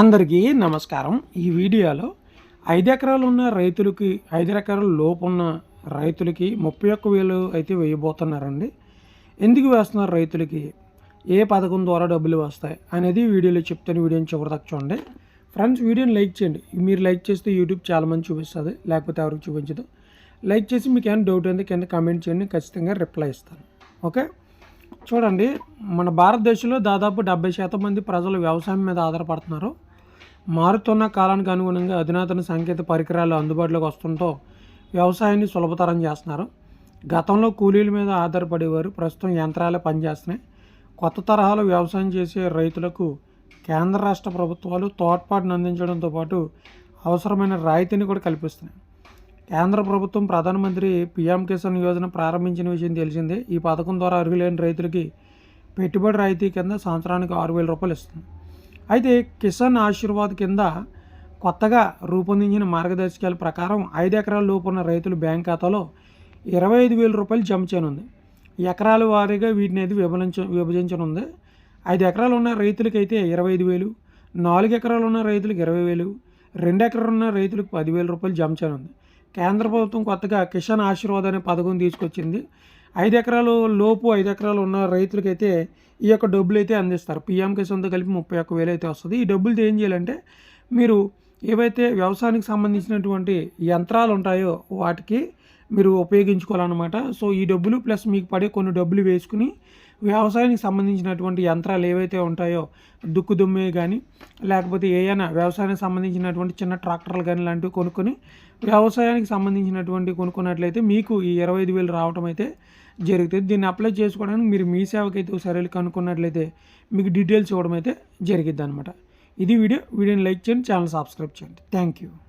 అందరికీ నమస్కారం. ఈ వీడియోలో ఐదు ఎకరాలు ఉన్న రైతులకి ఐదు ఎకరాల లోపు ఉన్న రైతులకి ముప్పై ఒక్క వేలు అయితే వేయబోతున్నారండి. ఎందుకు వేస్తున్నారు రైతులకి? ఏ పథకం ద్వారా డబ్బులు వస్తాయి అనేది వీడియోలో చెప్తాను వీడియోని చివరిదాకా చూడండి. ఫ్రెండ్స్ వీడియోని లైక్ చేయండి. మీరు లైక్ చేస్తే యూట్యూబ్ చాలామంది చూపిస్తుంది లేకపోతే ఎవరికి చూపించదు. లైక్ చేసి మీకు ఏమైనా డౌట్ ఉంది కింద కామెంట్ చేయండి ఖచ్చితంగా రిప్లై ఇస్తాను. ఓకే? చూడండి మన భారతదేశంలో దాదాపు డెబ్బై శాతం మంది ప్రజలు వ్యవసాయం మీద ఆధారపడుతున్నారు. మారుతున్న కాలానికి అనుగుణంగా అధునాతన సాంకేతిక పరికరాలు అందుబాటులోకి వస్తుంటో వ్యవసాయాన్ని సులభతరం చేస్తున్నారు. గతంలో కూలీల మీద ఆధారపడేవారు ప్రస్తుతం యంత్రాలే పనిచేస్తున్నాయి. కొత్త తరహాలో వ్యవసాయం చేసే రైతులకు కేంద్ర రాష్ట్ర ప్రభుత్వాలు తోడ్పాటును అందించడంతో పాటు అవసరమైన రాయితీని కూడా కల్పిస్తున్నాయి. కేంద్ర ప్రభుత్వం ప్రధానమంత్రి పీఎం కిసాన్ యోజన ప్రారంభించిన విషయం తెలిసిందే. ఈ పథకం ద్వారా అర్హులైన రైతులకి పెట్టుబడి రాయితీ కింద సంవత్సరానికి ఆరు వేల రూపాయలు ఇస్తుంది. అయితే కిసాన్ ఆశీర్వాద్ కింద కొత్తగా రూపొందించిన మార్గదర్శకాల ప్రకారం ఐదు ఎకరాల లోపున్న రైతుల బ్యాంక్ ఖాతాలో ఇరవై ఐదు వేల రూపాయలు జమ చేయనుంది. ఎకరాల వారీగా వీటిని అయితే విభజించ విభజించనుంది. ఐదు ఎకరాలు ఉన్న రైతులకైతే ఇరవై ఐదు వేలు నాలుగు ఎకరాలు ఉన్న రైతులకు ఇరవై వేలు రెండు ఎకరాలు ఉన్న రైతులకు పదివేల రూపాయలు జమ చేయనుంది. కేంద్ర ప్రభుత్వం కొత్తగా కిసాన్ ఆశీర్వాద్ అనే పథకం తీసుకొచ్చింది. ఐదు ఎకరాలు లోపు ఐదు ఎకరాలు ఉన్న రైతులకైతే ఈ యొక్క డబ్బులు అయితే అందిస్తారు. పిఎం కిసాన్తో కలిపి ముప్పై ఒక్క వేలు అయితే వస్తుంది. ఈ డబ్బులతో ఏం చేయాలంటే మీరు ఏవైతే వ్యవసాయానికి సంబంధించినటువంటి యంత్రాలు ఉంటాయో వాటికి మీరు ఉపయోగించుకోవాలన్నమాట. సో ఈ డబ్బులు ప్లస్ మీకు పడే కొన్ని డబ్బులు వేసుకుని వ్యవసాయానికి సంబంధించినటువంటి యంత్రాలు ఏవైతే ఉంటాయో దుక్కు దుమ్మే కానీ లేకపోతే ఏమైనా వ్యవసాయానికి సంబంధించినటువంటి చిన్న ట్రాక్టర్లు కానీ లాంటివి కొనుక్కొని వ్యవసాయానికి సంబంధించినటువంటి కొనుక్కున్నట్లయితే మీకు ఈ ఇరవై ఐదు వేలు రావటం అయితే జరుగుతుంది దీన్ని అప్లై చేసుకోవడానికి మీరు మీ సేవకైతే ఒకసారి కనుక్కున్నట్లయితే మీకు డీటెయిల్స్ ఇవ్వడం అయితే జరిగిద్ది అనమాట ఇది వీడియో. వీడియోని లైక్ చేయండి ఛానల్ సబ్స్క్రైబ్ చేయండి. Thank you